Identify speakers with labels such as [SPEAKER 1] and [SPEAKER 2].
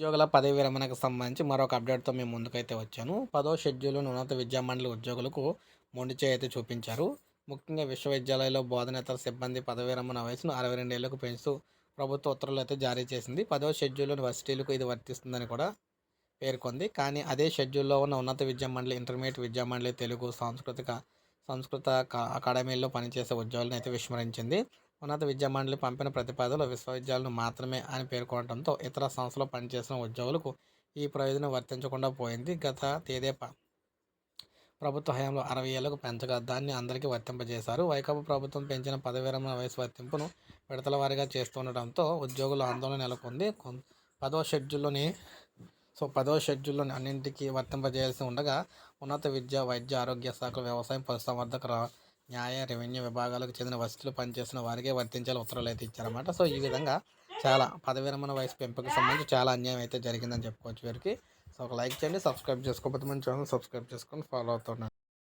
[SPEAKER 1] ఉద్యోగుల పదవి విరమణకు సంబంధించి మరొక అప్డేట్తో మేము ముందుకైతే వచ్చాను. పదో షెడ్యూల్ ఉన్నత విద్యా మండలి ఉద్యోగులకు మొండి అయితే చూపించారు. ముఖ్యంగా విశ్వవిద్యాలయంలో బోధనేతర సిబ్బంది పదవి విరమణ వయసును అరవై రెండేళ్ళకు పెంచుతూ ప్రభుత్వ ఉత్తర్వులు అయితే జారీ చేసింది. పదో షెడ్యూల్ వర్సిటీలకు ఇది వర్తిస్తుందని కూడా పేర్కొంది. కానీ అదే షెడ్యూల్లో ఉన్న ఉన్నత విద్యా మండలి ఇంటర్మీడియట్ విద్యా మండలి తెలుగు సాంస్కృతిక సంస్కృత అకాడమీల్లో పనిచేసే ఉద్యోగులను అయితే విస్మరించింది. ఉన్నత విద్యా మండలి పంపిన ప్రతిపాదనలు విశ్వవిద్యాలయాలను మాత్రమే అని పేర్కొనడంతో ఇతర సంస్థలో పనిచేసిన ఉద్యోగులకు ఈ ప్రయోజనం వర్తించకుండా పోయింది. గత తేదేపా ప్రభుత్వ హయాంలో అరవై ఏళ్ళకు పెంచగా దాన్ని అందరికీ వర్తింపజేశారు. వైకాపా ప్రభుత్వం పెంచిన పదవిరమణ వయసు వర్తింపును విడతల వారీగా చేస్తుండటంతో ఉద్యోగుల ఆందోళన నెలకొంది. పదో షెడ్యూల్లోని సో పదో షెడ్యూల్లోని అన్నింటికీ వర్తింపజేయాల్సి ఉండగా ఉన్నత విద్య వైద్య ఆరోగ్య శాఖ వ్యవసాయం పశుసంవర్ధక రా- న్యాయ రెవెన్యూ విభాగాలకు చెందిన వసతులు పనిచేసిన వారికే వర్తించాలి ఉత్తర్వులు అయితే ఇచ్చారన్నమాట. సో ఈ విధంగా చాలా పదవి విరమణ వయసు పెంపుకు సంబంధించి చాలా అన్యాయం అయితే జరిగిందని చెప్పుకోవచ్చు వీరికి. సో ఒక లైక్ చేయండి సబ్స్క్రైబ్ చేసుకోకపోతే మన ఛానల్ సబ్స్క్రైబ్ చేసుకొని ఫాలో అవుతున్నాను